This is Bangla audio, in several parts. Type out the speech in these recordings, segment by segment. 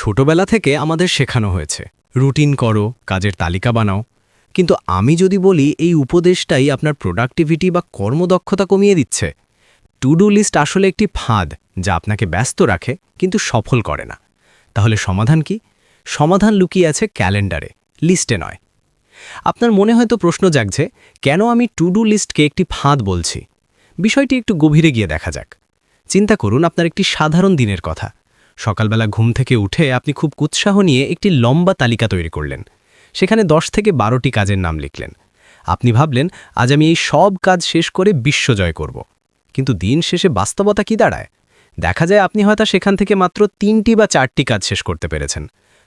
ছোটবেলা থেকে আমাদের শেখানো হয়েছে। রুটিন করো, কাজের তালিকা বানাও। কিন্তু আমি যদি বলি, এই উপদেশটাই আপনার প্রোডাক্টিভিটি বা কর্মদক্ষতা কমিয়ে দিচ্ছে। টু ডু লিস্ট আসলে একটি ফাঁদ, যা আপনাকে ব্যস্ত রাখে, কিন্তু সফল করে না। তাহলে সমাধান কি? সমাধান লুকিয়ে আছে ক্যালেন্ডারে লিস্টে নয়। আপনার মনে হয়তো প্রশ্ন জাগছে, কেন আমি টু ডু লিস্টকে একটি ফাঁদ বলছি? বিষয়টি একটু গভীরে গিয়ে দেখা যাক। চিন্তা করুন, আপনার একটি সাধারণ দিনের কথা। সকালবেলা ঘুম থেকে উঠে আপনি খুব উৎসাহ নিয়ে একটি লম্বা তালিকা তৈরি করলেন। সেখানে দশ থেকে বারোটি কাজের নাম লিখলেন। আপনি ভাবলেন, আজ আমি এই সব কাজ শেষ করে বিশ্বজয় করব। কিন্তু দিন শেষে বাস্তবতা কি দাঁড়ায়? দেখা যায় আপনি হয়তো সেখান থেকে মাত্র তিনটি বা চারটি কাজ শেষ করতে পেরেছেন।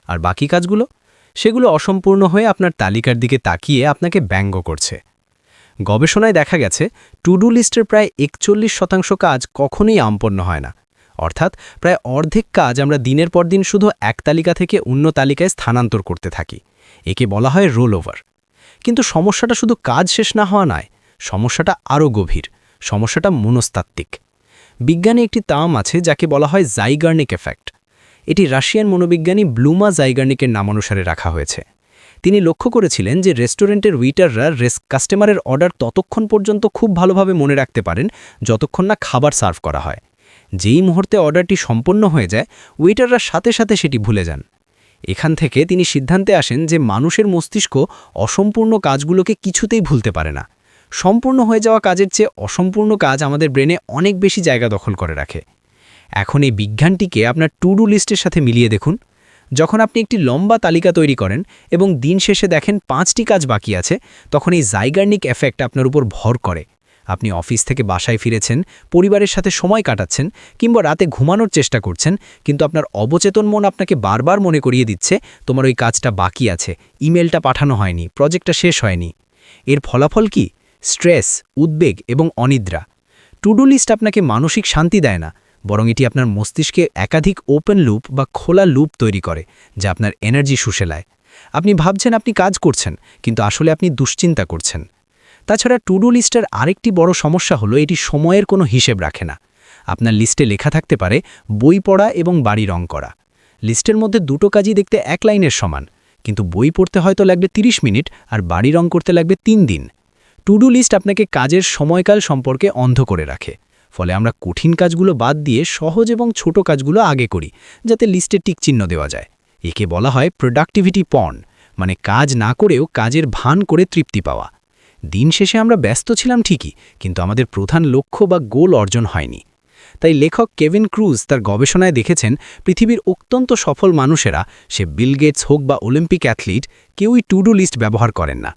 আর বাকি কাজগুলো? সেগুলো অসম্পূর্ণ হয়ে আপনার তালিকার দিকে তাকিয়ে আপনাকে ব্যঙ্গ করছে। গবেষণায় দেখা গেছে টু ডু লিস্টের প্রায় একচল্লিশ শতাংশ কাজ কখনোই সম্পন্ন হয় না। অর্থাৎ প্রায় অর্ধেক কাজ আমরা দিনের পর দিন শুধু এক তালিকা থেকে অন্য তালিকায় স্থানান্তর করতে থাকি। একে বলা হয় রোল ওভার কিন্তু সমস্যাটা শুধু কাজ শেষ না হওয়া নয়, সমস্যাটা আরও গভীর, সমস্যাটা মনস্তাত্ত্বিক। বিজ্ঞানে একটি তাম আছে যাকে বলা হয় জাইগার্নিক এফেক্ট। এটি রাশিয়ান মনোবিজ্ঞানী ব্লুমা জাইগার্নিকের নামানুসারে রাখা হয়েছে। তিনি লক্ষ্য করেছিলেন যে রেস্টুরেন্টের উইটাররা রেস কাস্টমারের অর্ডার ততক্ষণ পর্যন্ত খুব ভালোভাবে মনে রাখতে পারেন, যতক্ষণ না খাবার সার্ভ করা হয়। যেই মুহূর্তে অর্ডারটি সম্পন্ন হয়ে যায়, ওয়েটাররা সাথে সাথে সেটি ভুলে যান। এখান থেকে তিনি সিদ্ধান্তে আসেন যে মানুষের মস্তিষ্ক অসম্পূর্ণ কাজগুলোকে কিছুতেই ভুলতে পারে না। সম্পূর্ণ হয়ে যাওয়া কাজের চেয়ে অসম্পূর্ণ কাজ আমাদের ব্রেনে অনেক বেশি জায়গা দখল করে রাখে। এখন এই বিজ্ঞানটিকে আপনার টু ডু লিস্টের সাথে মিলিয়ে দেখুন। যখন আপনি একটি লম্বা তালিকা তৈরি করেন এবং দিন শেষে দেখেন পাঁচটি কাজ বাকি আছে, তখন এই জাইগার্নিক এফেক্ট আপনার উপর ভর করে। আপনি অফিস থেকে বাসায় ফিরেছেন, পরিবারের সাথে সময় কাটাচ্ছেন কিংবা রাতে ঘুমানোর চেষ্টা করছেন, কিন্তু আপনার অবচেতন মন আপনাকে বারবার মনে করিয়ে দিচ্ছে, তোমার ওই কাজটা বাকি আছে, ইমেলটা পাঠানো হয়নি, প্রজেক্টটা শেষ হয়নি। এর ফলাফল কি? স্ট্রেস, উদ্বেগ এবং অনিদ্রা। টু ডু লিস্ট আপনাকে মানসিক শান্তি দেয় না, বরং এটি আপনার মস্তিষ্কে একাধিক ওপেন লুপ বা খোলা লুপ তৈরি করে, যা আপনার এনার্জি শুষেলায় আপনি ভাবছেন আপনি কাজ করছেন, কিন্তু আসলে আপনি দুশ্চিন্তা করছেন। তাছাড়া টু ডু লিস্টের আরেকটি বড় সমস্যা হলো এটি সময়ের কোনো হিসেব রাখে না। আপনার লিস্টে লেখা থাকতে পারে বই পড়া এবং বাড়ি রং করা। লিস্টের মধ্যে দুটো কাজই দেখতে এক লাইনের সমান, কিন্তু বই পড়তে হয়তো লাগবে ৩০ মিনিট আর বাড়ি রং করতে লাগবে তিন দিন। টু ডু লিস্ট আপনাকে কাজের সময়কাল সম্পর্কে অন্ধ করে রাখে। ফলে আমরা কঠিন কাজগুলো বাদ দিয়ে সহজ এবং ছোট কাজগুলো আগে করি, যাতে লিস্টে টিকচিহ্ন দেওয়া যায়। একে বলা হয় প্রোডাক্টিভিটি পণ মানে কাজ না করেও কাজের ভান করে তৃপ্তি পাওয়া। দিন শেষে আমরা ব্যস্ত ছিলাম ঠিকই, কিন্তু আমাদের প্রধান লক্ষ্য বা গোল অর্জন হয়নি। তাই লেখক কেভিন ক্রুজ তার গবেষণায় দেখেছেন, পৃথিবীর অত্যন্ত সফল মানুষেরা, সে বিল গেটস হোক বা অলিম্পিক অ্যাথলিট, কেউই টু ডু লিস্ট ব্যবহার করেন না।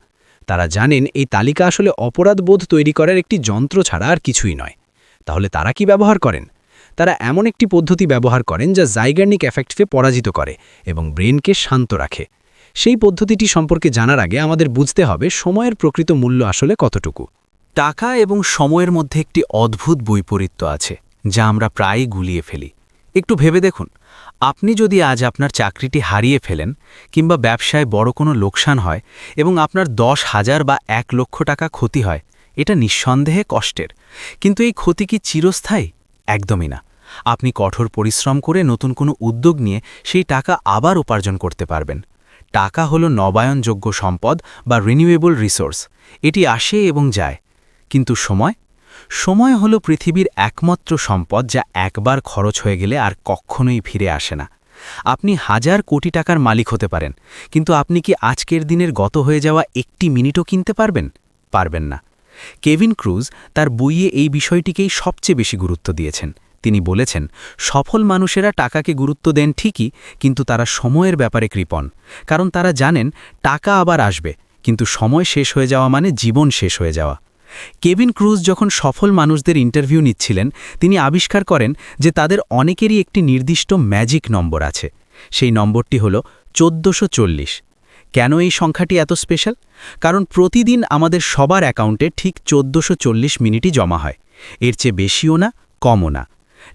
তারা জানেন, এই তালিকা আসলে অপরাধবোধ তৈরি করার একটি যন্ত্র ছাড়া আর কিছুই নয়। তাহলে তারা কি ব্যবহার করেন? তারা এমন একটি পদ্ধতি ব্যবহার করেন যা জাইগার্নিক এফেক্টকে পরাজিত করে এবং ব্রেনকে শান্ত রাখে। সেই পদ্ধতিটি সম্পর্কে জানার আগে আমাদের বুঝতে হবে সময়ের প্রকৃত মূল্য আসলে কতটুকু। টাকা এবং সময়ের মধ্যে একটি অদ্ভুত বৈপরীত্য আছে, যা আমরা প্রায়ই গুলিয়ে ফেলি। একটু ভেবে দেখুন, আপনি যদি আজ আপনার চাকরিটি হারিয়ে ফেলেন কিংবা ব্যবসায় বড় কোনো লোকসান হয় এবং আপনার দশ হাজার বা এক লক্ষ টাকা ক্ষতি হয়, এটা নিঃসন্দেহে কষ্টের। কিন্তু এই ক্ষতি কি চিরস্থায়ী? একদমই না। আপনি কঠোর পরিশ্রম করে নতুন কোনো উদ্যোগ নিয়ে সেই টাকা আবার উপার্জন করতে পারবেন। টাকা হলো নবায়নযোগ্য সম্পদ বা রিনিউয়েবল রিসোর্স এটি আসে এবং যায়। কিন্তু সময়? সময় হলো পৃথিবীর একমাত্র সম্পদ যা একবার খরচ হয়ে গেলে আর কখনোই ফিরে আসে না। আপনি হাজার কোটি টাকার মালিক হতে পারেন, কিন্তু আপনি কি আজকের দিনের গত হয়ে যাওয়া একটি মিনিটও কিনতে পারবেন? পারবেন না। কেভিন ক্রুজ তার বইয়ে এই বিষয়টিকেই সবচেয়ে বেশি গুরুত্ব দিয়েছেন। তিনি বলেছেন, সফল মানুষেরা টাকাকে গুরুত্ব দেন ঠিকই, কিন্তু তারা সময়ের ব্যাপারে কৃপণ। কারণ তারা জানেন, টাকা আবার আসবে, কিন্তু সময় শেষ হয়ে যাওয়া মানে জীবন শেষ হয়ে যাওয়া। কেভিন ক্রুজ যখন সফল মানুষদের ইন্টারভিউ নিচ্ছিলেন, তিনি আবিষ্কার করেন যে তাদের অনেকেরই একটি নির্দিষ্ট ম্যাজিক নম্বর আছে। সেই নম্বরটি হল চোদ্দোশো কেন এই সংখ্যাটি এত স্পেশাল? কারণ প্রতিদিন আমাদের সবার অ্যাকাউন্টে ঠিক চোদ্দোশো মিনিটই জমা হয়। এর চেয়ে বেশিও না, কমও না।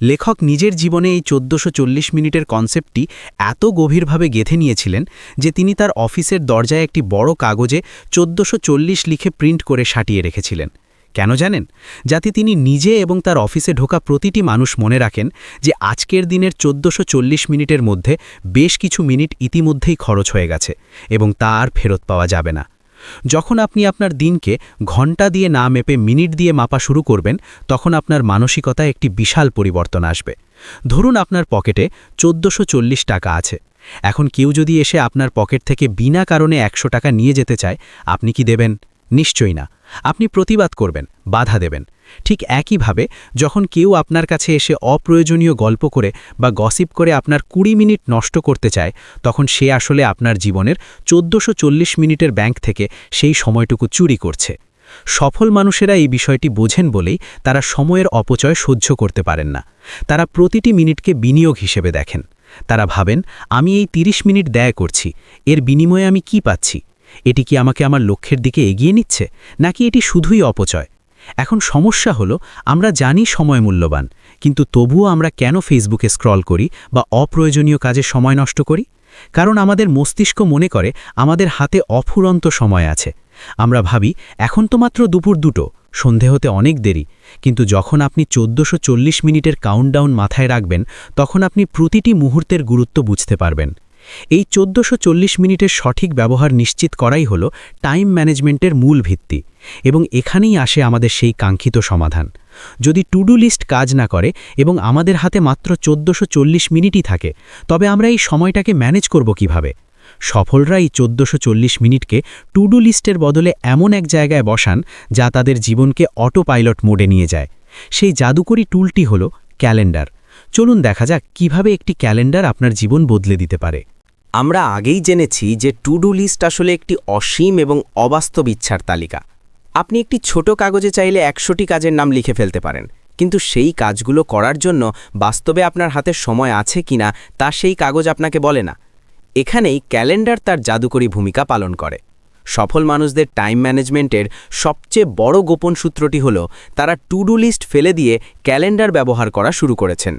লেখক নিজের জীবনে এই চোদ্দোশো মিনিটের কনসেপ্টটি এত গভীরভাবে গেঁথে নিয়েছিলেন যে তিনি তার অফিসের দরজায় একটি বড় কাগজে চোদ্দোশো লিখে প্রিন্ট করে সাটিয়ে রেখেছিলেন। কেন জানেন? যাতে তিনি নিজে এবং তার অফিসে ঢোকা প্রতিটি মানুষ মনে রাখেন যে আজকের দিনের চোদ্দোশো মিনিটের মধ্যে বেশ কিছু মিনিট ইতিমধ্যেই খরচ হয়ে গেছে এবং তা আর ফেরত পাওয়া যাবে না। যখন আপনি আপনার দিনকে ঘণ্টা দিয়ে না মেপে মিনিট দিয়ে মাপা শুরু করবেন, তখন আপনার মানসিকতায় একটি বিশাল পরিবর্তন আসবে। ধরুন আপনার পকেটে চোদ্দোশো টাকা আছে। এখন কেউ যদি এসে আপনার পকেট থেকে বিনা কারণে একশো টাকা নিয়ে যেতে চায়, আপনি কি দেবেন? নিশ্চয়ই না। আপনি প্রতিবাদ করবেন, বাধা দেবেন। ঠিক একইভাবে যখন কেউ আপনার কাছে এসে অপ্রয়োজনীয় গল্প করে বা গসিপ করে আপনার কুড়ি মিনিট নষ্ট করতে চায়, তখন সে আসলে আপনার জীবনের চোদ্দোশো মিনিটের ব্যাংক থেকে সেই সময়টুকু চুরি করছে। সফল মানুষেরা এই বিষয়টি বোঝেন বলেই তারা সময়ের অপচয় সহ্য করতে পারেন না। তারা প্রতিটি মিনিটকে বিনিয়োগ হিসেবে দেখেন। তারা ভাবেন, আমি এই ৩০ মিনিট ব্যয় করছি, এর বিনিময়ে আমি কি পাচ্ছি? এটি কি আমাকে আমার লক্ষ্যের দিকে এগিয়ে নিচ্ছে? নাকি এটি শুধুই অপচয়? এখন সমস্যা হলো, আমরা জানি সময় মূল্যবান, কিন্তু তবুও আমরা কেন ফেসবুকে স্ক্রল করি বা অপ্রয়োজনীয় কাজে সময় নষ্ট করি? কারণ আমাদের মস্তিষ্ক মনে করে আমাদের হাতে অফুরন্ত সময় আছে। আমরা ভাবি, এখন তো মাত্র দুপুর দুটো, সন্ধে হতে অনেক দেরি, কিন্তু যখন আপনি চোদ্দোশো মিনিটের কাউন্টডাউন মাথায় রাখবেন, তখন আপনি প্রতিটি মুহূর্তের গুরুত্ব বুঝতে পারবেন। এই চোদ্দোশো মিনিটের সঠিক ব্যবহার নিশ্চিত করাই হল টাইম ম্যানেজমেন্টের মূল ভিত্তি এবং এখানেই আসে আমাদের সেই কাঙ্ক্ষিত সমাধান। যদি টু ডু লিস্ট কাজ না করে এবং আমাদের হাতে মাত্র চোদ্দোশো মিনিটই থাকে, তবে আমরা এই সময়টাকে ম্যানেজ করব কীভাবে? সফলরা এই চোদ্দোশো মিনিটকে টু ডু লিস্টের বদলে এমন এক জায়গায় বসান যা তাদের জীবনকে অটো পাইলট মোডে নিয়ে যায়। সেই জাদুকরী টুলটি হল ক্যালেন্ডার। চলুন দেখা যাক কীভাবে একটি ক্যালেন্ডার আপনার জীবন বদলে দিতে পারে। আমরা আগেই জেনেছি যে টু ডু লিস্ট আসলে একটি অসীম এবং অবাস্তব ইচ্ছার তালিকা। আপনি একটি ছোট কাগজে চাইলে একশোটি কাজের নাম লিখে ফেলতে পারেন, কিন্তু সেই কাজগুলো করার জন্য বাস্তবে আপনার হাতে সময় আছে কিনা তা সেই কাগজ আপনাকে বলে না। এখানেই ক্যালেন্ডার তার জাদুকরী ভূমিকা পালন করে। সফল মানুষদের টাইম ম্যানেজমেন্টের সবচেয়ে বড় গোপন সূত্রটি হল, তারা টু ডু লিস্ট ফেলে দিয়ে ক্যালেন্ডার ব্যবহার করা শুরু করেছেন।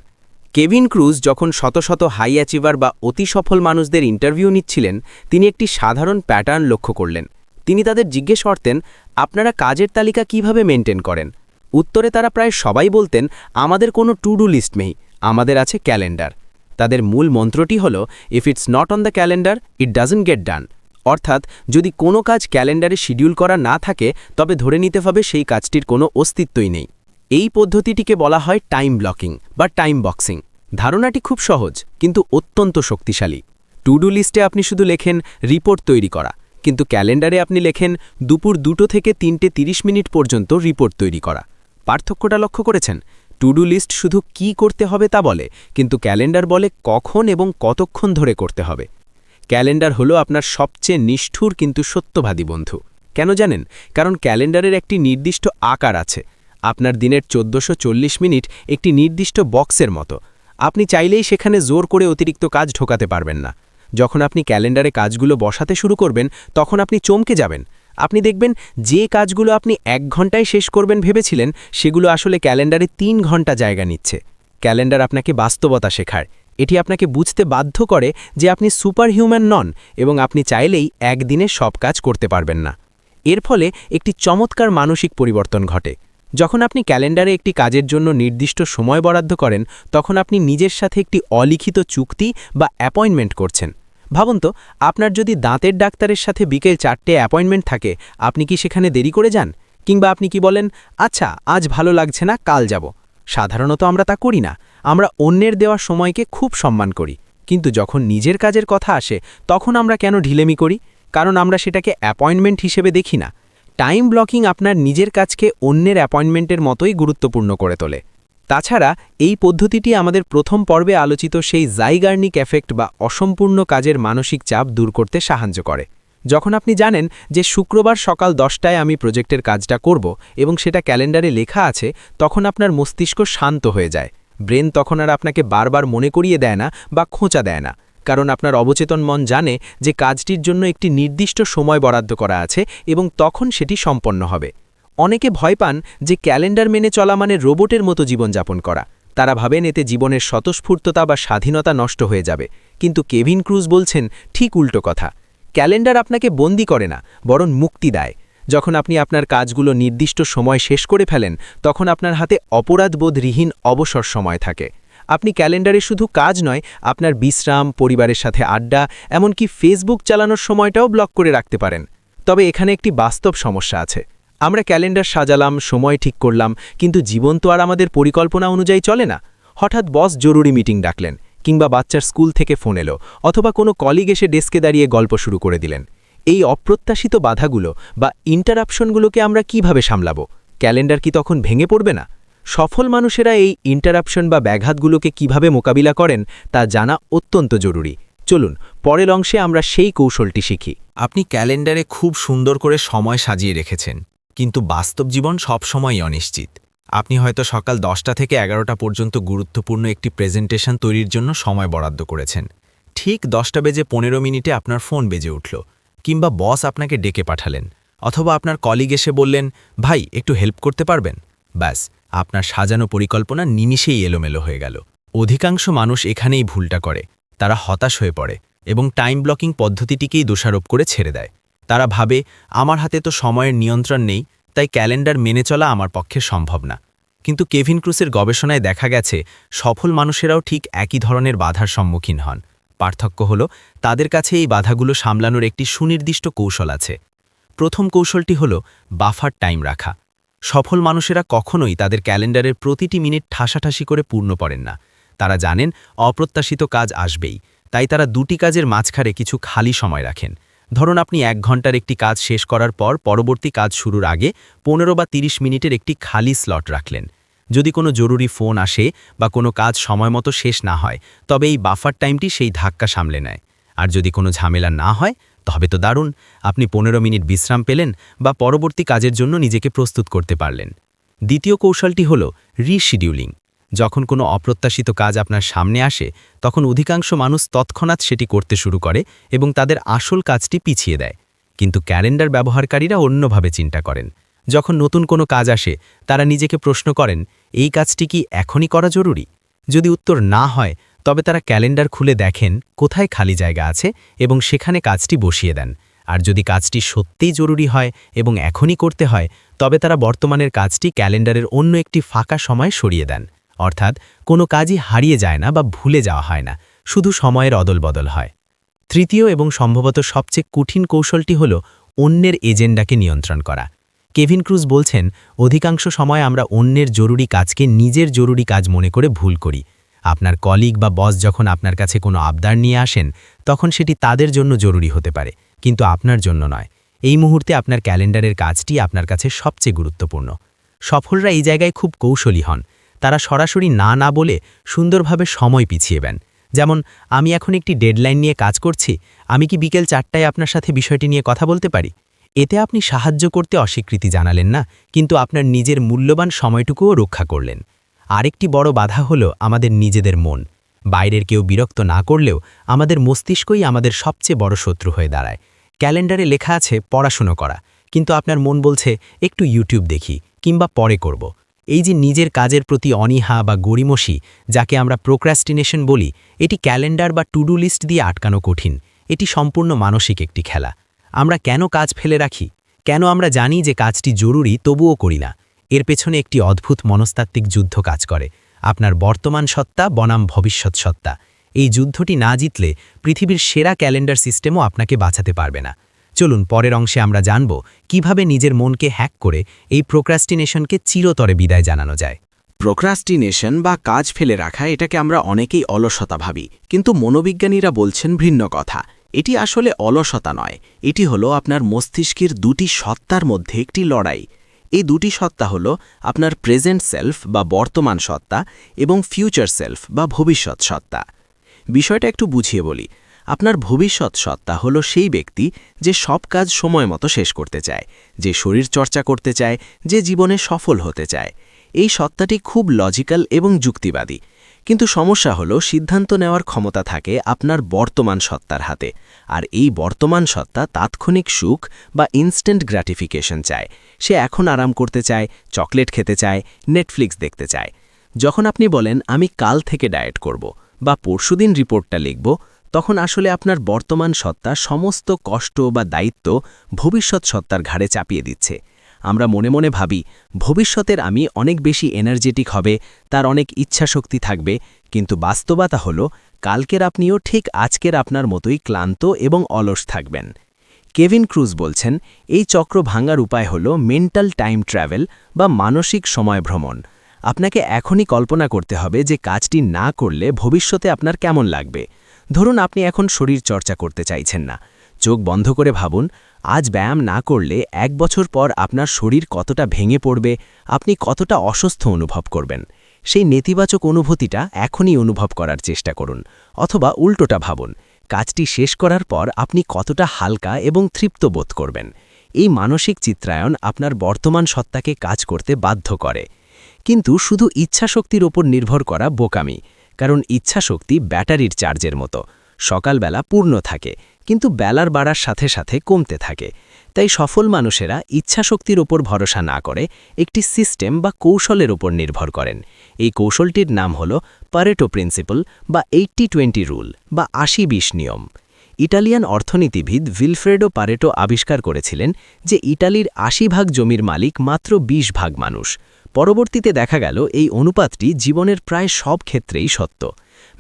কেভিন ক্রুজ যখন শত শত হাই অ্যাচিভার বা অতি সফল মানুষদের ইন্টারভিউ নিচ্ছিলেন, তিনি একটি সাধারণ প্যাটার্ন লক্ষ্য করলেন। তিনি তাদের জিজ্ঞেস করতেন, আপনারা কাজের তালিকা কীভাবে মেনটেন করেন? উত্তরে তারা প্রায় সবাই বলতেন, আমাদের কোনো টু ডু লিস্ট নেই, আমাদের আছে ক্যালেন্ডার তাদের মূল মন্ত্রটি হল if it's not on the calendar it doesn't get done অর্থাৎ, যদি কোনো কাজ ক্যালেন্ডারে শিডিউল করা না থাকে, তবে ধরে নিতে হবে সেই কাজটির কোনো অস্তিত্বই নেই। এই পদ্ধতিটিকে বলা হয় টাইম ব্লকিং বা টাইম বক্সিং ধারণাটি খুব সহজ, কিন্তু অত্যন্ত শক্তিশালী। টু ডু লিস্টে আপনি শুধু লেখেন রিপোর্ট তৈরি করা কিন্তু ক্যালেন্ডারে আপনি লেখেন, দুপুর দুটো থেকে তিনটে ৩০ মিনিট পর্যন্ত রিপোর্ট তৈরি করা পার্থক্যটা লক্ষ্য করেছেন? টু ডু লিস্ট শুধু কি করতে হবে তা বলে, কিন্তু ক্যালেন্ডার বলে কখন এবং কতক্ষণ ধরে করতে হবে। ক্যালেন্ডার হলো আপনার সবচেয়ে নিষ্ঠুর কিন্তু সত্যবাদী বন্ধু। কেন জানেন? কারণ ক্যালেন্ডারের একটি নির্দিষ্ট আকার আছে। আপনার দিনের চোদ্দোশো মিনিট একটি নির্দিষ্ট বক্সের মতো। আপনি চাইলেই সেখানে জোর করে অতিরিক্ত কাজ ঢোকাতে পারবেন না। যখন আপনি ক্যালেন্ডারে কাজগুলো বসাতে শুরু করবেন, তখন আপনি চমকে যাবেন। আপনি দেখবেন যে কাজগুলো আপনি এক ঘন্টায় শেষ করবেন ভেবেছিলেন, সেগুলো আসলে ক্যালেন্ডারে তিন ঘণ্টা জায়গা নিচ্ছে। ক্যালেন্ডার আপনাকে বাস্তবতা শেখায়। এটি আপনাকে বুঝতে বাধ্য করে যে আপনি সুপার হিউম্যান নন এবং আপনি চাইলেই একদিনে সব কাজ করতে পারবেন না। এর ফলে একটি চমৎকার মানসিক পরিবর্তন ঘটে। যখন আপনি ক্যালেন্ডারে একটি কাজের জন্য নির্দিষ্ট সময় বরাদ্দ করেন, তখন আপনি নিজের সাথে একটি অলিখিত চুক্তি বা অ্যাপয়েন্টমেন্ট করছেন। ভাবুন তো, আপনার যদি দাঁতের ডাক্তারের সাথে বিকেল চারটে অ্যাপয়েন্টমেন্ট থাকে, আপনি কি সেখানে দেরি করে যান? কিংবা আপনি কি বলেন আচ্ছা আজ ভালো লাগছে না, কাল যাব সাধারণত আমরা তা করি না। আমরা অন্যের দেওয়া সময়কে খুব সম্মান করি। কিন্তু যখন নিজের কাজের কথা আসে, তখন আমরা কেন ঢিলেমি করি? কারণ আমরা সেটাকে অ্যাপয়েন্টমেন্ট হিসেবে দেখি না। টাইম ব্লকিং আপনার নিজের কাজকে অন্যের অ্যাপয়েন্টমেন্টের মতোই গুরুত্বপূর্ণ করে তোলে। তাছাড়া, এই পদ্ধতিটি আমাদের প্রথম পর্বে আলোচিত সেই জাইগার্নিক এফেক্ট বা অসম্পূর্ণ কাজের মানসিক চাপ দূর করতে সাহায্য করে। যখন আপনি জানেন যে শুক্রবার সকাল দশটায় আমি প্রজেক্টের কাজটা করব এবং সেটা ক্যালেন্ডারে লেখা আছে, তখন আপনার মস্তিষ্ক শান্ত হয়ে যায়। ব্রেন তখন আর আপনাকে বারবার মনে করিয়ে দেয় না বা খোঁচা দেয় না। কারণ আপনার অবচেতন মন জানে যে কাজটির জন্য একটি নির্দিষ্ট সময় বরাদ্দ করা আছে এবং তখন সেটি সম্পন্ন হবে। অনেকে ভয় পান যে ক্যালেন্ডার মেনে চলা মানে রোবটের মতো জীবনযাপন করা। তারা ভাবেন এতে জীবনের স্বতঃস্ফূর্ততা বা স্বাধীনতা নষ্ট হয়ে যাবে। কিন্তু কেভিন ক্রুজ বলছেন, ঠিক উল্টো কথা। ক্যালেন্ডার আপনাকে বন্দি করে না, বরং মুক্তি দেয়। যখন আপনি আপনার কাজগুলো নির্দিষ্ট সময় শেষ করে ফেলেন, তখন আপনার হাতে অপরাধবোধহীন অবসর সময় থাকে। আপনি ক্যালেন্ডারে শুধু কাজ নয়, আপনার বিশ্রাম, পরিবারের সাথে আড্ডা, এমনকি ফেসবুক চালানোর সময়টাও ব্লক করে রাখতে পারেন। তবে এখানে একটি বাস্তব সমস্যা আছে। আমরা ক্যালেন্ডার সাজালাম, সময় ঠিক করলাম, কিন্তু জীবন তো আর আমাদের পরিকল্পনা অনুযায়ী চলে না। হঠাৎ বস জরুরি মিটিং ডাকলেন, কিংবা বাচ্চার স্কুল থেকে ফোন এলো, অথবা কোনো কলিগ এসে ডেস্কে দাঁড়িয়ে গল্প শুরু করে দিলেন। এই অপ্রত্যাশিত বাধাগুলো বা ইন্টারাপশনগুলোকে আমরা কীভাবে সামলাবো? ক্যালেন্ডার কি তখন ভেঙে পড়বে না? সফল মানুষেরা এই ইন্টারাপশন বা ব্যাঘাতগুলোকে কীভাবে মোকাবিলা করেন তা জানা অত্যন্ত জরুরি। চলুন, পরের অংশে আমরা সেই কৌশলটি শিখি। আপনি ক্যালেন্ডারে খুব সুন্দর করে সময় সাজিয়ে রেখেছেন, কিন্তু বাস্তব জীবন সবসময়ই অনিশ্চিত। আপনি হয়তো সকাল দশটা থেকে এগারোটা পর্যন্ত গুরুত্বপূর্ণ একটি প্রেজেন্টেশন তৈরির জন্য সময় বরাদ্দ করেছেন। ঠিক দশটা বেজে পনেরো মিনিটে আপনার ফোন বেজে উঠল, কিংবা বস আপনাকে ডেকে পাঠালেন, অথবা আপনার কলিগ এসে বললেন, ভাই, একটু হেল্প করতে পারবেন? ব্যাস আপনার সাজানো পরিকল্পনা নিমিষেই এলোমেলো হয়ে গেল। অধিকাংশ মানুষ এখানেই ভুলটা করে। তারা হতাশ হয়ে পড়ে এবং টাইম ব্লকিং পদ্ধতিটিকেই দোষারোপ করে ছেড়ে দেয়। তারা ভাবে, আমার হাতে তো সময়ের নিয়ন্ত্রণ নেই, তাই ক্যালেন্ডার মেনে চলা আমার পক্ষে সম্ভব না। কিন্তু কেভিন ক্রুসের গবেষণায় দেখা গেছে, সফল মানুষেরাও ঠিক একই ধরনের বাধার সম্মুখীন হন। পার্থক্য হল, তাদের কাছে এই বাধাগুলো সামলানোর একটি সুনির্দিষ্ট কৌশল আছে। প্রথম কৌশলটি হল বাফার টাইম রাখা। সফল মানুষেরা কখনোই তাদের ক্যালেন্ডারের প্রতিটি মিনিট ঠাসাঠাসি করে পূর্ণ করেন না। তারা জানেন, অপ্রত্যাশিত কাজ আসবেই। তাই তারা দুটি কাজের মাঝখানে কিছু খালি সময় রাখেন। ধরুন আপনি এক ঘণ্টার একটি কাজ শেষ করার পর পরবর্তী কাজ শুরুর আগে পনেরো বা ৩০ মিনিটের একটি খালি স্লট রাখলেন। যদি কোনো জরুরি ফোন আসে বা কোনো কাজ সময়মতো শেষ না হয়, তবে এই বাফার টাইমটি সেই ধাক্কা সামলে নেয়। আর যদি কোনো ঝামেলা না হয় তবে তো দারুণ। আপনি পনেরো মিনিট বিশ্রাম পেলেন বা পরবর্তী কাজের জন্য নিজেকে প্রস্তুত করতে পারলেন। দ্বিতীয় কৌশলটি হল রিশিডিউলিং যখন কোনো অপ্রত্যাশিত কাজ আপনার সামনে আসে, তখন অধিকাংশ মানুষ তৎক্ষণাৎ সেটি করতে শুরু করে এবং তাদের আসল কাজটি পিছিয়ে দেয়। কিন্তু ক্যালেন্ডার ব্যবহারকারীরা অন্যভাবে চিন্তা করেন। যখন নতুন কোনো কাজ আসে, তারা নিজেকে প্রশ্ন করেন, এই কাজটি কি এখনই করা জরুরি? যদি উত্তর না হয় তবে তারা ক্যালেন্ডার খুলে দেখেন কোথায় খালি জায়গা আছে এবং সেখানে কাজটি বসিয়ে দেন। আর যদি কাজটি সত্যিই জরুরি হয় এবং এখনই করতে হয়, তবে তারা বর্তমানের কাজটি ক্যালেন্ডারের অন্য একটি ফাঁকা সময় সরিয়ে দেন। অর্থাৎ কোনো কাজই হারিয়ে যায় না বা ভুলে যাওয়া হয় না, শুধু সময়ের অদলবদল হয়। তৃতীয় এবং সম্ভবত সবচেয়ে কঠিন কৌশলটি হল অন্যের এজেন্ডাকে নিয়ন্ত্রণ করা। কেভিন ক্রুজ বলছেন, অধিকাংশ সময় আমরা অন্যের জরুরি কাজকে নিজের জরুরি কাজ মনে করে ভুল করি। আপনার কলিগ বা বস যখন আপনার কাছে কোনো আবদার নিয়ে আসেন, তখন সেটি তাদের জন্য জরুরি হতে পারে, কিন্তু আপনার জন্য নয়। এই মুহূর্তে আপনার ক্যালেন্ডারের কাজটি আপনার কাছে সবচেয়ে গুরুত্বপূর্ণ। সফলরা এই জায়গায় খুব কৌশলী হন। তারা সরাসরি না না বলে সুন্দরভাবে সময় পিছিয়ে দেন। যেমন, আমি এখন একটি ডেডলাইন নিয়ে কাজ করছি, আমি কি বিকেল চারটায় আপনার সাথে বিষয়টি নিয়ে কথা বলতে পারি? এতে আপনি সাহায্য করতে অস্বীকৃতি জানালেন না, কিন্তু আপনার নিজের মূল্যবান সময়টুকুও রক্ষা করলেন। আরেকটি বড় বাধা হল আমাদের নিজেদের মন। বাইরের কেউ বিরক্ত না করলেও আমাদের মস্তিষ্কই আমাদের সবচেয়ে বড় শত্রু হয়ে দাঁড়ায়। ক্যালেন্ডারে লেখা আছে, পড়াশুনো করা। কিন্তু আপনার মন বলছে, একটু ইউটিউব দেখি, কিংবা পরে করব। এই যে নিজের কাজের প্রতি অনীহা বা গড়িমসি, যাকে আমরা প্রোক্রাস্টিনেশন বলি, এটি ক্যালেন্ডার বা টুডু লিস্ট দিয়ে আটকানো কঠিন। এটি সম্পূর্ণ মানসিক একটি খেলা। আমরা কেন কাজ ফেলে রাখি? কেন আমরা জানি যে কাজটি জরুরি, তবুও করি না? এর পেছনে একটি অদ্ভুত মনস্তাত্ত্বিক যুদ্ধ কাজ করে। আপনার বর্তমান সত্তা, বনাম ভবিষ্যৎ সত্তা। এই যুদ্ধটি না জিতলে পৃথিবীর সেরা ক্যালেন্ডার সিস্টেমও আপনাকে বাঁচাতে পারবে না। চলুন, পরের অংশে আমরা জানব কীভাবে নিজের মনকে হ্যাক করে এই প্রোক্রাস্টিনেশনকে চিরতরে বিদায় জানানো যায়। প্রোক্রাস্টিনেশন বা কাজ ফেলে রাখা, এটাকে আমরা অনেকেই অলসতা ভাবি। কিন্তু মনোবিজ্ঞানীরা বলছেন ভিন্ন কথা। এটি আসলে অলসতা নয়। এটি হলো আপনার মস্তিষ্কের দুটি সত্তার মধ্যে একটি লড়াই। এই দুটি সত্তা হল আপনার প্রেজেন্ট সেলফ বা বর্তমান সত্তা এবং ফিউচার সেলফ বা ভবিষ্যৎ সত্তা। বিষয়টা একটু বুঝিয়ে বলি। আপনার ভবিষ্যৎ সত্তা হলো সেই ব্যক্তি যে সব কাজ সময় মতো শেষ করতে চায়, যে শরীর চর্চা করতে চায়, যে জীবনে সফল হতে চায়। এই সত্তাটি খুব লজিক্যাল এবং যুক্তিবাদী। কিন্তু সমস্যা হলো, সিদ্ধান্ত নেওয়ার ক্ষমতা থাকে আপনার বর্তমান সত্তার হাতে। আর এই বর্তমান সত্তা তাৎক্ষণিক সুখ বা ইনস্ট্যান্ট গ্র্যাটিফিকেশন চায়। সে এখন আরাম করতে চায়, চকলেট খেতে চায় নেটফ্লিক্স দেখতে চায়। যখন আপনি বলেন, আমি কাল থেকে ডায়েট করব বা পরশুদিন রিপোর্টটা লিখব, তখন আসলে আপনার বর্তমান সত্তা সমস্ত কষ্ট বা দায়িত্ব ভবিষ্যৎ সত্তার ঘাড়ে চাপিয়ে দিচ্ছে। আমরা মনে মনে ভাবি, ভবিষ্যতের আমি অনেক বেশি এনার্জেটিক হবে, তার অনেক ইচ্ছাশক্তি থাকবে, কিন্তু বাস্তবতা হল, কালকের আপনিও ঠিক আজকের আপনার মতোই ক্লান্ত এবং অলস থাকবেন। কেভিন ক্রুজ বলছেন, এই চক্র ভাঙার উপায় হল মেন্টাল টাইম ট্র্যাভেল বা মানসিক সময় ভ্রমণ। আপনাকে এখনই কল্পনা করতে হবে যে কাজটি না করলে ভবিষ্যতে আপনার কেমন লাগবে। ধরুন আপনি এখন শরীর চর্চা করতে চাইছেন না। চোখ বন্ধ করে ভাবুন আজ ব্যায়াম না করলে এক বছর পর আপনার শরীর কতটা ভেঙে পড়বে, আপনি কতটা অসুস্থ অনুভব করবেন, সেই নেতিবাচক অনুভূতিটা এখনই অনুভব করার চেষ্টা করুন, অথবা উল্টোটা ভাবুন, কাজটি শেষ করার পর আপনি কতটা হালকা এবং তৃপ্ত বোধ করবেন, এই মানসিক চিত্রায়ন আপনার বর্তমান সত্তাকে কাজ করতে বাধ্য করে। কিন্তু শুধু ইচ্ছাশক্তির ওপর নির্ভর করা বোকামি, কারণ ইচ্ছাশক্তি ব্যাটারির চার্জের মতো, সকালবেলা পূর্ণ থাকে কিন্তু বেলার বাড়ার সাথে সাথে কমতে থাকে। তাই সফল মানুষেরা ইচ্ছাশক্তির ওপর ভরসা না করে একটি সিস্টেম বা কৌশলের ওপর নির্ভর করেন। এই কৌশলটির নাম হল পারেটো প্রিন্সিপাল বা এইট্টি টোয়েন্টি রুল বা আশি বিশ নিয়ম। ইটালিয়ান অর্থনীতিবিদ ভিলফ্রেডো পারেটো আবিষ্কার করেছিলেন যে ইটালির আশি ভাগ জমির মালিক মাত্র ২০ ভাগ মানুষ। পরবর্তীতে দেখা গেল এই অনুপাতটি জীবনের প্রায় সব ক্ষেত্রেই সত্য।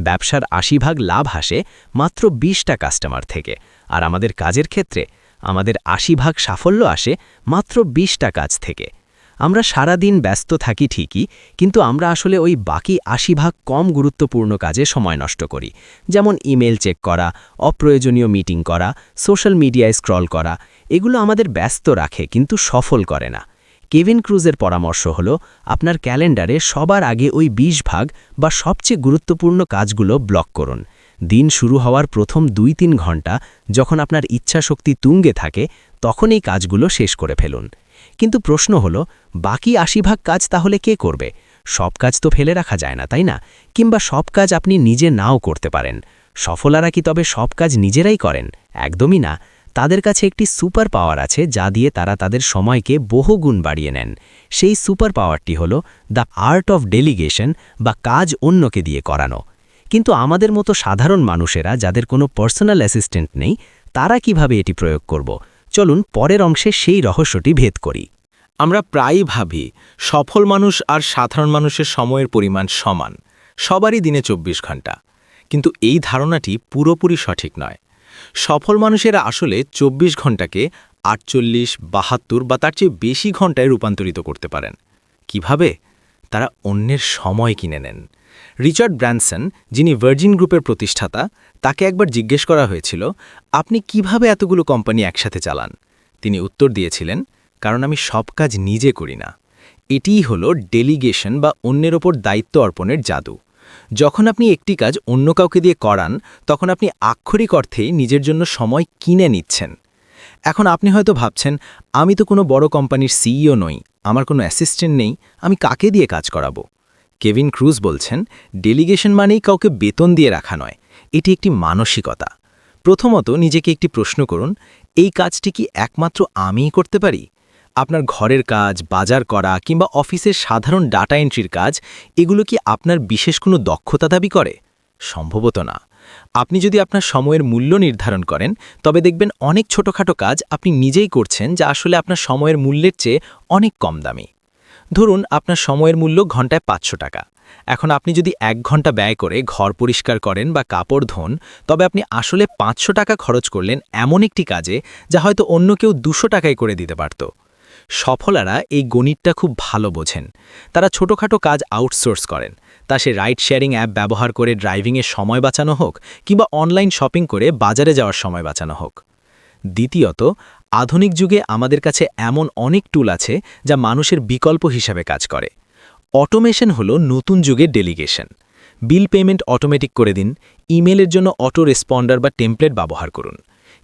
ব্যবসার আশি ভাগ লাভ আসে মাত্র ২০টা কাস্টমার থেকে। আর আমাদের কাজের ক্ষেত্রে আমাদের আশি ভাগ সাফল্য আসে মাত্র ২০টা কাজ থেকে। আমরা সারা দিন ব্যস্ত থাকি ঠিকই, কিন্তু আমরা আসলে ওই বাকি আশি ভাগ কম গুরুত্বপূর্ণ কাজে সময় নষ্ট করি। যেমন ইমেল চেক করা, অপ্রয়োজনীয় মিটিং করা, সোশ্যাল মিডিয়ায় স্ক্রল করা, এগুলো আমাদের ব্যস্ত রাখে কিন্তু সফল করে না। কেভিন ক্রুজের পরামর্শ হল, আপনার ক্যালেন্ডারে সবার আগে ওই ২০ ভাগ বা সবচেয়ে গুরুত্বপূর্ণ কাজগুলো ব্লক করুন। দিন শুরু হওয়ার প্রথম দুই তিন ঘণ্টা যখন আপনার ইচ্ছাশক্তি তুঙ্গে থাকে, তখন এই কাজগুলো শেষ করে ফেলুন। কিন্তু প্রশ্ন হল, বাকি আশি ভাগ কাজ তাহলে কে করবে? সব কাজ তো ফেলে রাখা যায় না, তাই না? কিংবা সব কাজ আপনি নিজে নাও করতে পারেন। সফলারা কি তবে সব কাজ নিজেরাই করেন? একদমই না। তাদের কাছে একটি সুপার পাওয়ার আছে যা দিয়ে তারা তাদের সময়কে বহুগুণ বাড়িয়ে নেন। সেই সুপার পাওয়ারটি হল দ্য আর্ট অফ ডেলিগেশন বা কাজ অন্যকে দিয়ে করানো। কিন্তু আমাদের মতো সাধারণ মানুষেরা যাদের কোনো পার্সোনাল অ্যাসিস্ট্যান্ট নেই, তারা কীভাবে এটি প্রয়োগ করব? চলুন পরের অংশে সেই রহস্যটি ভেদ করি। আমরা প্রায়ই ভাবি, সফল মানুষ আর সাধারণ মানুষের সময়ের পরিমাণ সমান। সবারই দিনে ২৪ ঘণ্টা। কিন্তু এই ধারণাটি পুরোপুরি সঠিক নয়। সফল মানুষেরা আসলে ২৪ ঘন্টাকে আটচল্লিশ, বাহাত্তর বা তার চেয়ে বেশি ঘন্টায় রূপান্তরিত করতে পারেন। কীভাবে? তারা অন্যের সময় কিনে নেন। রিচার্ড ব্র্যানসন, যিনি ভার্জিন গ্রুপের প্রতিষ্ঠাতা, তাকে একবার জিজ্ঞেস করা হয়েছিল, আপনি কীভাবে এতগুলো কোম্পানি একসাথে চালান? তিনি উত্তর দিয়েছিলেন, কারণ আমি সব কাজ নিজে করি না। এটিই হলো ডেলিগেশন বা অন্যের ওপর দায়িত্ব অর্পণের জাদু। যখন আপনি একটি কাজ অন্য কাউকে দিয়ে করান, তখন আপনি আক্ষরিক অর্থেই নিজের জন্য সময় কিনে নিচ্ছেন। এখন আপনি হয়তো ভাবছেন, আমি তো কোনো বড় কোম্পানির সিইও নই, আমার কোনো অ্যাসিস্ট্যান্ট নেই, আমি কাকে দিয়ে কাজ করাবো? কেভিন ক্রুজ বলছেন, ডেলিগেশন মানেই কাউকে বেতন দিয়ে রাখা নয়, এটি একটি মানসিকতা। প্রথমত নিজেকে একটি প্রশ্ন করুন, এই কাজটি কি একমাত্র আমিই করতে পারি? আপনার ঘরের কাজ, বাজার করা কিংবা অফিসের সাধারণ ডাটা এন্ট্রির কাজ, এগুলো কি আপনার বিশেষ কোনো দক্ষতা দাবি করে? সম্ভবত না। আপনি যদি আপনার সময়ের মূল্য নির্ধারণ করেন, তবে দেখবেন অনেক ছোটখাটো কাজ আপনি নিজেই করছেন যা আসলে আপনার সময়ের মূল্যের চেয়ে অনেক কম দামি। ধরুন, আপনার সময়ের মূল্য ঘন্টায় পাঁচশো টাকা। এখন আপনি যদি এক ঘণ্টা ব্যয় করে ঘর পরিষ্কার করেন বা কাপড় ধোন, তবে আপনি আসলে পাঁচশো টাকা খরচ করলেন এমন একটি কাজে যা হয়তো অন্য কেউ দুশো টাকায় করে দিতে পারত। সফলারা এই গণিতটা খুব ভালো বোঝেন। তারা ছোটোখাটো কাজ আউটসোর্স করেন। তা সে রাইড শেয়ারিং অ্যাপ ব্যবহার করে ড্রাইভিংয়ের সময় বাঁচানো হোক কিংবা অনলাইন শপিং করে বাজারে যাওয়ার সময় বাঁচানো হোক। দ্বিতীয়ত, আধুনিক যুগে আমাদের কাছে এমন অনেক টুল আছে যা মানুষের বিকল্প হিসাবে কাজ করে। অটোমেশন হল নতুন যুগের ডেলিগেশন। বিল পেমেন্ট অটোমেটিক করে দিন, ইমেলের জন্য অটো রেসপন্ডার বা টেমপ্লেট ব্যবহার করুন।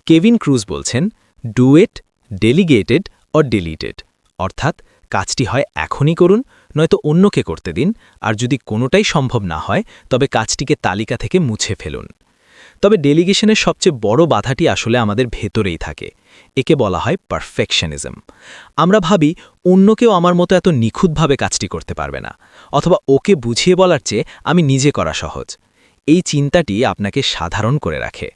কেভিন ক্রুজ বলছেন, do it, delegated or deleted অর্থাৎ, কাজটি হয় এখনই করুন, নয়তো অন্যকে করতে দিন, আর যদি কোনোটাই সম্ভব না হয়, তবে কাজটিকে তালিকা থেকে মুছে ফেলুন। তবে ডেলিগেশনের সবচেয়ে বড় বাধাটি আসলে আমাদের ভেতরেই থাকে। একে বলা হয় পারফেকশনিজম আমরা ভাবি অন্য কেউ আমার মতো এত নিখুঁতভাবে কাজটি করতে পারবে না, অথবা ওকে বুঝিয়ে বলার চেয়ে আমি নিজে করা সহজ। এই চিন্তাটি আপনাকে সাধারণ করে রাখে।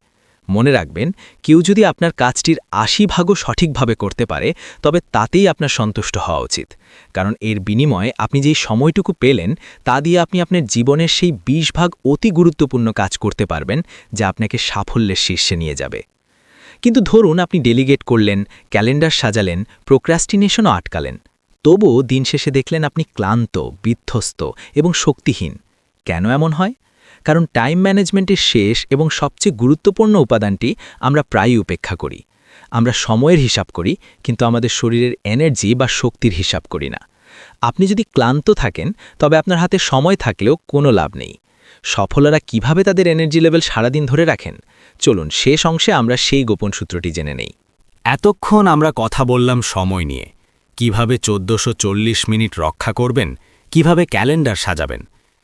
মনে রাখবেন, কেউ যদি আপনার কাজটির আশি ভাগও সঠিকভাবে করতে পারে, তবে তাতেই আপনার সন্তুষ্ট হওয়া উচিত। কারণ এর বিনিময়ে আপনি যেই সময়টুকু পেলেন, তা দিয়ে আপনি আপনার জীবনের সেই ২০ ভাগ অতি গুরুত্বপূর্ণ কাজ করতে পারবেন, যা আপনাকে সাফল্যের শীর্ষে নিয়ে যাবে। কিন্তু ধরুন আপনি ডেলিগেট করলেন, ক্যালেন্ডার সাজালেন, প্রোক্রাস্টিনেশনও আটকালেন। তবুও দিন শেষে দেখলেন আপনি ক্লান্ত, বিধ্বস্ত এবং শক্তিহীন। কেন এমন হয়? কারণ টাইম ম্যানেজমেন্টের শেষ এবং সবচেয়ে গুরুত্বপূর্ণ উপাদানটি আমরা প্রায়ই উপেক্ষা করি। আমরা সময়ের হিসাব করি, কিন্তু আমাদের শরীরের এনার্জি বা শক্তির হিসাব করি না। আপনি যদি ক্লান্ত থাকেন, তবে আপনার হাতে সময় থাকলেও কোনো লাভ নেই। সফলরা কীভাবে তাদের এনার্জি লেভেল সারাদিন ধরে রাখেন? চলুন শেষ অংশে আমরা সেই গোপন সূত্রটি জেনে নেই। এতক্ষণ আমরা কথা বললাম সময় নিয়ে। কীভাবে চোদ্দশো মিনিট রক্ষা করবেন? কীভাবে ক্যালেন্ডার সাজাবেন?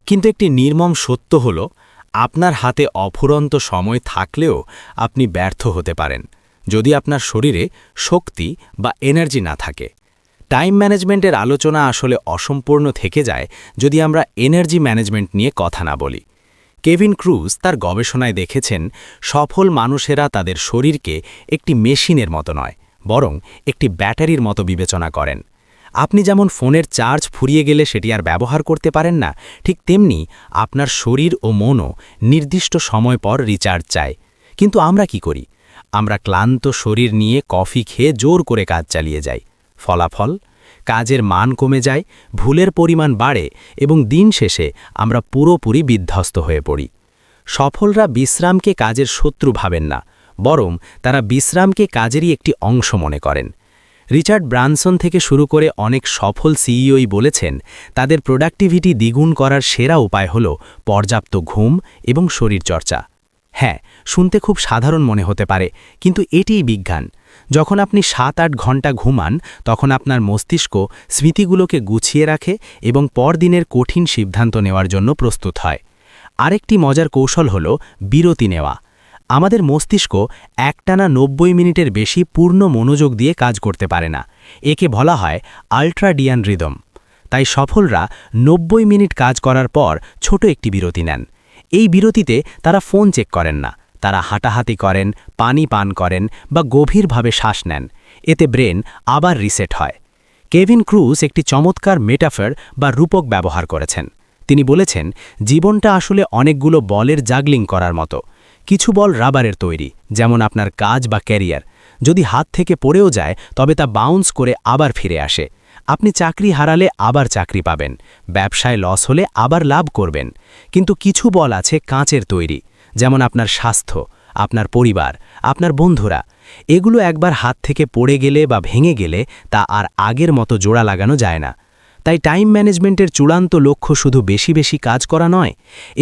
কিন্তু একটি নির্মম সত্য হল, আপনার হাতে অফুরন্ত সময় থাকলেও আপনি ব্যর্থ হতে পারেন, যদি আপনার শরীরে শক্তি বা এনার্জি না থাকে। টাইম ম্যানেজমেন্টের আলোচনা আসলে অসম্পূর্ণ থেকে যায় যদি আমরা এনার্জি ম্যানেজমেন্ট নিয়ে কথা না বলি। কেভিন ক্রুজ তার গবেষণায় দেখেছেন, সফল মানুষেরা তাদের শরীরকে একটি মেশিনের মতো নয়, বরং একটি ব্যাটারির মতো বিবেচনা করেন। আপনি যেমন ফোনের চার্জ ফুরিয়ে গেলে সেটি আর ব্যবহার করতে পারেন না, ঠিক তেমনি আপনার শরীর ও মনও নির্দিষ্ট সময় পর রিচার্জ চায়। কিন্তু আমরা কি করি? আমরা ক্লান্ত শরীর নিয়ে কফি খেয়ে জোর করে কাজ চালিয়ে যাই। ফলাফল? কাজের মান কমে যায়, ভুলের পরিমাণ বাড়ে এবং দিন শেষে আমরা পুরোপুরি বিধ্বস্ত হয়ে পড়ি। সফলরা বিশ্রামকে কাজের শত্রু ভাবেন না, বরং তারা বিশ্রামকে কাজেরই একটি অংশ মনে করেন। রিচার্ড ব্রানসন থেকে শুরু করে অনেক সফল সিইওই বলেছেন, তাদের প্রোডাক্টিভিটি দ্বিগুণ করার সেরা উপায় হল পর্যাপ্ত ঘুম এবং শরীরচর্চা। হ্যাঁ শুনতে খুব সাধারণ মনে হতে পারে, কিন্তু এটিই বিজ্ঞান। যখন আপনি সাত আট ঘণ্টা ঘুমান, তখন আপনার মস্তিষ্ক স্মৃতিগুলোকে গুছিয়ে রাখে এবং পরদিনের কঠিন সিদ্ধান্ত নেওয়ার জন্য প্রস্তুত হয়। আরেকটি মজার কৌশল হল বিরতি নেওয়া। আমাদের মস্তিষ্ক একটানা নব্বই মিনিটের বেশি পূর্ণ মনোযোগ দিয়ে কাজ করতে পারে না। একে বলা হয় আল্ট্রাডিয়ান রিদম। তাই সফলরা নব্বই মিনিট কাজ করার পর ছোট একটি বিরতি নেন। এই বিরতিতে তারা ফোন চেক করেন না। তারা হাঁটাহাঁটি করেন, পানি পান করেন বা গভীরভাবে শ্বাস নেন। এতে ব্রেন আবার রিসেট হয়। কেভিন ক্রুজ একটি চমৎকার মেটাফার বা রূপক ব্যবহার করেছেন। তিনি বলেছেন, জীবনটা আসলে অনেকগুলো বলের জাগলিং করার মতো। কিছু বল রাবারের তৈরি, যেমন আপনার কাজ বা ক্যারিয়ার। যদি হাত থেকে পড়েও যায়, তবে তা বাউন্স করে আবার ফিরে আসে। আপনি চাকরি হারালে আবার চাকরি পাবেন, ব্যবসায় লস হলে আবার লাভ করবেন। কিন্তু কিছু বল আছে কাঁচের তৈরি, যেমন আপনার স্বাস্থ্য, আপনার পরিবার, আপনার বন্ধুরা। এগুলো একবার হাত থেকে পড়ে গেলে বা ভেঙে গেলে তা আর আগের মতো জোড়া লাগানো যায় না। তাই টাইম ম্যানেজমেন্টের চূড়ান্ত লক্ষ্য শুধু বেশি বেশি কাজ করা নয়,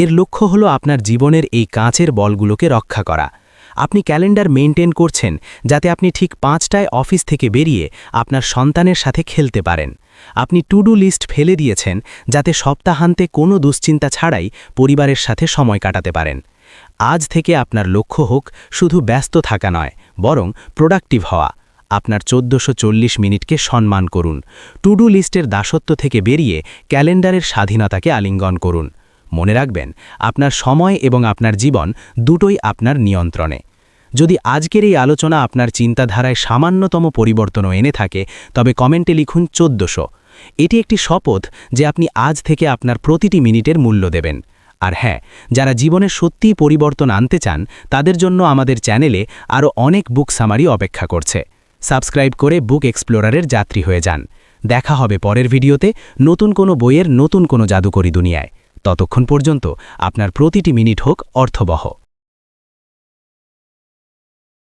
এর লক্ষ্য হলো আপনার জীবনের এই কাঁচের বলগুলোকে রক্ষা করা। আপনি ক্যালেন্ডার মেনটেন করছেন যাতে আপনি ঠিক পাঁচটায় অফিস থেকে বেরিয়ে আপনার সন্তানের সাথে খেলতে পারেন। আপনি টু ডু লিস্ট ফেলে দিয়েছেন যাতে সপ্তাহান্তে কোনো দুশ্চিন্তা ছাড়াই পরিবারের সাথে সময় কাটাতে পারেন। আজ থেকে আপনার লক্ষ্য হোক শুধু ব্যস্ত থাকা নয়, বরং প্রোডাক্টিভ হওয়া। আপনার চোদ্দশো মিনিটকে সম্মান করুন। টু ডু লিস্টের দাসত্ব থেকে বেরিয়ে ক্যালেন্ডারের স্বাধীনতাকে আলিঙ্গন করুন। মনে রাখবেন, আপনার সময় এবং আপনার জীবন দুটোই আপনার নিয়ন্ত্রণে। যদি আজকের এই আলোচনা আপনার চিন্তাধারায় সামান্যতম পরিবর্তনও এনে থাকে, তবে কমেন্টে লিখুন চোদ্দশো। এটি একটি শপথ যে আপনি আজ থেকে আপনার প্রতিটি মিনিটের মূল্য দেবেন। আর হ্যাঁ যারা জীবনে সত্যিই পরিবর্তন আনতে চান, তাদের জন্য আমাদের চ্যানেলে আরও অনেক বুক সামারি অপেক্ষা করছে। সাবস্ক্রাইব করে বুক এক্সপ্লোরারের যাত্রী হয়ে যান। দেখা হবে পরের ভিডিওতে নতুন কোনো বইয়ের নতুন কোনো জাদুকরী দুনিয়ায়। ততক্ষণ পর্যন্ত আপনার প্রতিটি মিনিট হোক অর্থবহ।